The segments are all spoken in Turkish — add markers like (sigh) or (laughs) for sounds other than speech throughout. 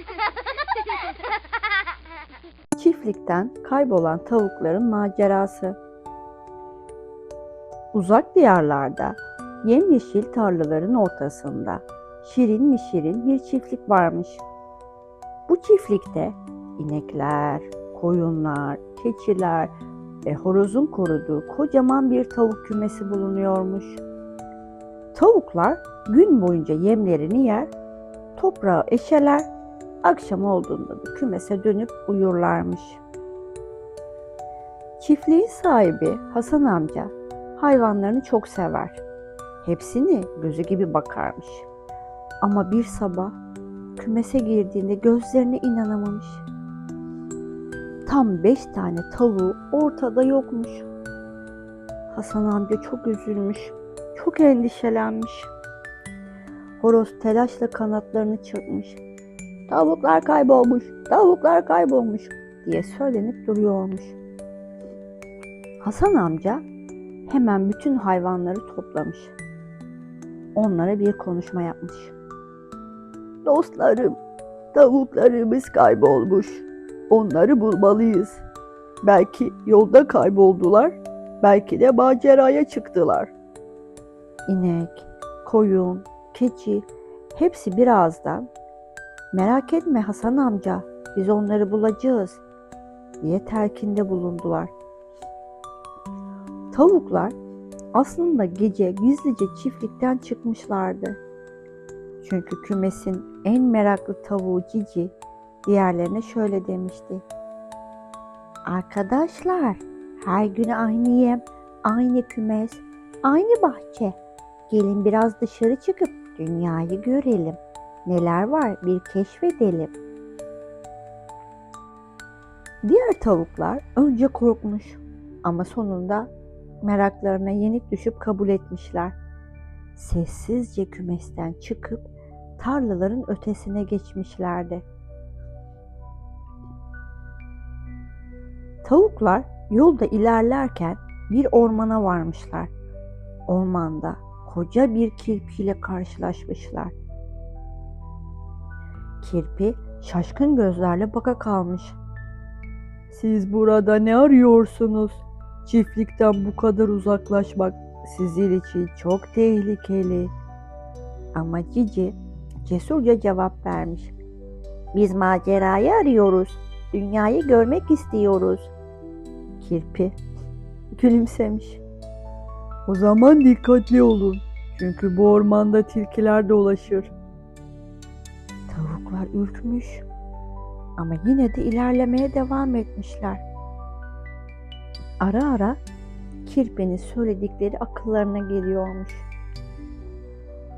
(laughs) Çiftlikten kaybolan tavukların macerası. Uzak diyarlarda, yemyeşil tarlaların ortasında şirin mi şirin bir çiftlik varmış. Bu çiftlikte inekler, koyunlar, keçiler ve horozun koruduğu kocaman bir tavuk kümesi bulunuyormuş. Tavuklar gün boyunca yemlerini yer, toprağı eşeler, akşam olduğunda da kümese dönüp uyurlarmış. Çiftliğin sahibi Hasan amca hayvanlarını çok sever. Hepsini gözü gibi bakarmış. Ama bir sabah kümese girdiğinde gözlerine inanamamış. Tam beş tane tavuğu ortada yokmuş. Hasan amca çok üzülmüş, çok endişelenmiş. Horoz telaşla kanatlarını çırpmış. Tavuklar kaybolmuş, tavuklar kaybolmuş diye söylenip duruyormuş. Hasan amca hemen bütün hayvanları toplamış. Onlara bir konuşma yapmış. Dostlarım, tavuklarımız kaybolmuş. Onları bulmalıyız. Belki yolda kayboldular, belki de maceraya çıktılar. İnek, koyun, keçi hepsi birazdan merak etme Hasan amca biz onları bulacağız diye telkinde bulundular. Tavuklar aslında gece gizlice çiftlikten çıkmışlardı. Çünkü kümesin en meraklı tavuğu Cici diğerlerine şöyle demişti. Arkadaşlar, her gün aynı yem, aynı kümes, aynı bahçe. Gelin biraz dışarı çıkıp dünyayı görelim. Neler var bir keşfedelim. Diğer tavuklar önce korkmuş ama sonunda meraklarına yenik düşüp kabul etmişler. Sessizce kümesten çıkıp tarlaların ötesine geçmişlerdi. Tavuklar yolda ilerlerken bir ormana varmışlar. Ormanda koca bir kirpiyle karşılaşmışlar. Kirpi şaşkın gözlerle baka kalmış. Siz burada ne arıyorsunuz? Çiftlikten bu kadar uzaklaşmak sizin için çok tehlikeli. Ama Cici cesurca cevap vermiş. Biz macerayı arıyoruz. Dünyayı görmek istiyoruz. Kirpi (laughs) gülümsemiş. O zaman dikkatli olun. Çünkü bu ormanda tilkiler dolaşır. Tavuklar ürkmüş. Ama yine de ilerlemeye devam etmişler. Ara ara kirpinin söyledikleri akıllarına geliyormuş.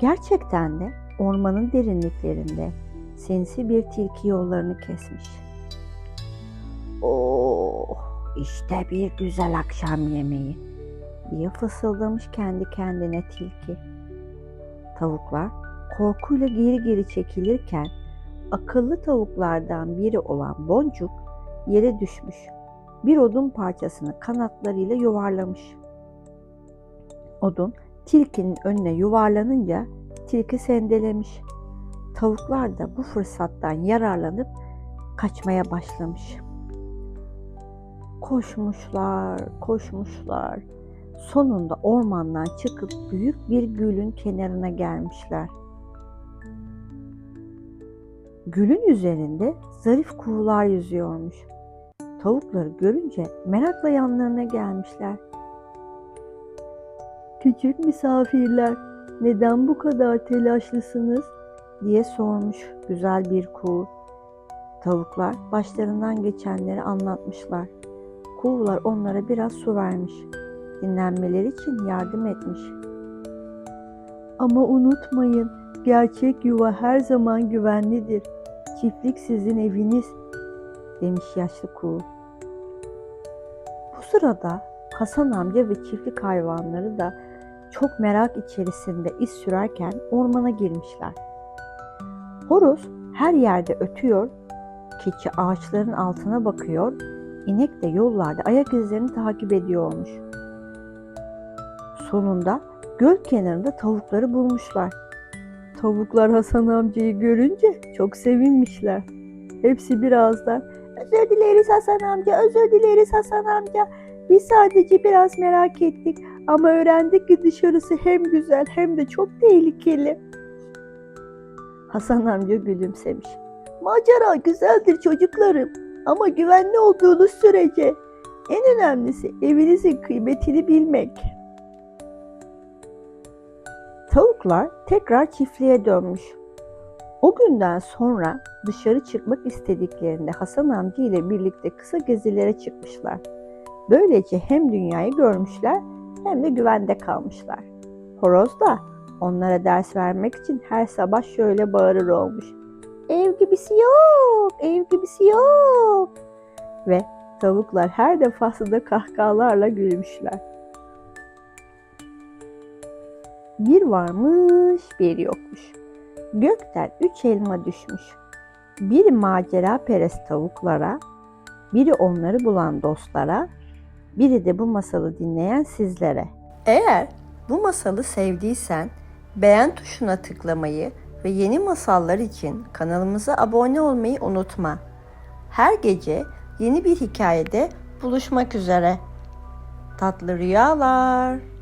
Gerçekten de ormanın derinliklerinde sinsi bir tilki yollarını kesmiş. Oh, işte bir güzel akşam yemeği diye fısıldamış kendi kendine tilki. Tavuklar korkuyla geri geri çekilirken akıllı tavuklardan biri olan Boncuk yere düşmüş. Bir odun parçasını kanatlarıyla yuvarlamış. Odun tilkinin önüne yuvarlanınca tilki sendelemiş. Tavuklar da bu fırsattan yararlanıp kaçmaya başlamış. Koşmuşlar, koşmuşlar. Sonunda ormandan çıkıp büyük bir gülün kenarına gelmişler. Gülün üzerinde zarif kuğular yüzüyormuş. Tavukları görünce merakla yanlarına gelmişler. Küçük misafirler, neden bu kadar telaşlısınız? diye sormuş güzel bir kuğu. Tavuklar başlarından geçenleri anlatmışlar. Kuğular onlara biraz su vermiş. Dinlenmeleri için yardım etmiş. Ama unutmayın, gerçek yuva her zaman güvenlidir. Çiftlik sizin eviniz, demiş yaşlı kuğu. Bu sırada Hasan amca ve çiftlik hayvanları da çok merak içerisinde iz sürerken ormana girmişler. Horoz her yerde ötüyor, keçi ağaçların altına bakıyor, inek de yollarda ayak izlerini takip ediyormuş. Sonunda göl kenarında tavukları bulmuşlar. Tavuklar Hasan amcayı görünce çok sevinmişler. Hepsi birazdan özür dileriz Hasan amca, özür dileriz Hasan amca. Biz sadece biraz merak ettik ama öğrendik ki dışarısı hem güzel hem de çok tehlikeli. Hasan amca gülümsemiş. Macera güzeldir çocuklarım ama güvenli olduğunuz sürece en önemlisi evinizin kıymetini bilmek. Tavuklar tekrar çiftliğe dönmüş. O günden sonra dışarı çıkmak istediklerinde Hasan amca ile birlikte kısa gezilere çıkmışlar. Böylece hem dünyayı görmüşler hem de güvende kalmışlar. Horoz da onlara ders vermek için her sabah şöyle bağırır olmuş. Ev gibisi yok, ev gibisi yok. Ve tavuklar her defasında kahkahalarla gülmüşler. Bir varmış, bir yokmuş. Gökten üç elma düşmüş. Biri macera perest tavuklara, biri onları bulan dostlara, biri de bu masalı dinleyen sizlere. Eğer bu masalı sevdiysen beğen tuşuna tıklamayı ve yeni masallar için kanalımıza abone olmayı unutma. Her gece yeni bir hikayede buluşmak üzere. Tatlı rüyalar.